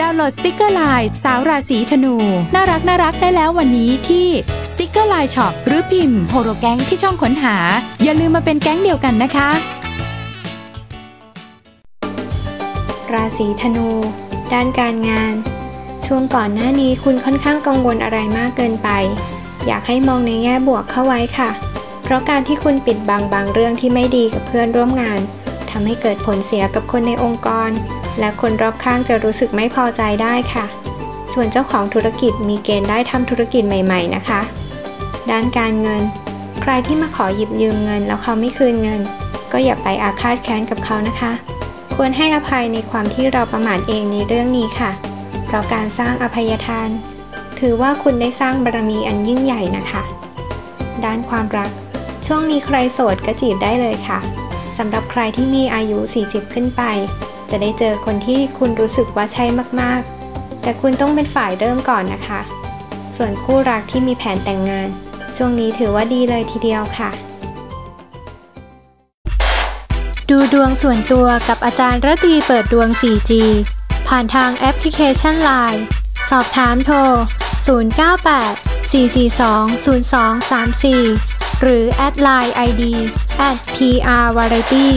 ดาวน์โหลดสติกเกอร์ไลน์สาวราศีธนู น่ารักน่ารักได้แล้ววันนี้ที่สติกเกอร์ไลน์ช็อปหรือพิมพ์โฮโรแก๊งที่ช่องค้นหา อย่าลืมมาเป็นแก๊งเดียวกันนะคะ ราศีธนู ด้านการงาน ช่วงก่อนหน้านี้คุณค่อนข้างกังวลอะไรมากเกินไป อยากให้มองในแง่บวกเข้าไว้ค่ะ เพราะการที่คุณปิดบังบางเรื่องที่ไม่ดีกับเพื่อนร่วมงาน ทำให้เกิดผลเสียกับคนในองค์กร และคนรอบข้างจะรู้สึกไม่พอใจได้ค่ะ ส่วนเจ้าของธุรกิจมีเกณฑ์ได้ทำธุรกิจใหม่ ๆ นะคะ ด้านการเงิน ใครที่มาขอหยิบยืมเงิน แล้วเขาไม่คืนเงิน ก็อย่าไปอาฆาตแค้นกับเขานะคะ ควรให้อภัยในความที่เราประมาทเองในเรื่องนี้ค่ะ เพราะการสร้างอภัยทาน ถือว่าคุณได้สร้างบารมีอันยิ่งใหญ่นะคะ ด้านความรักช่วงนี้ใครโสดก็จีบได้เลยค่ะ สำหรับใครที่มีอายุ 40 ขึ้นไป จะได้เจอคนที่คุณรู้สึกว่าใช่มากๆ แต่คุณต้องเป็นฝ่ายเริ่มก่อนนะคะ ส่วนคู่รักที่มีแผนแต่งงาน ช่วงนี้ถือว่าดีเลยทีเดียวค่ะ ดูดวงส่วนตัวกับอาจารย์ระดีเปิดดวง 4G ผ่านทางแอปพลิเคชัน Line สอบถามโทร 098 442 0234 หรือแอดไลน์ ID at PR Variety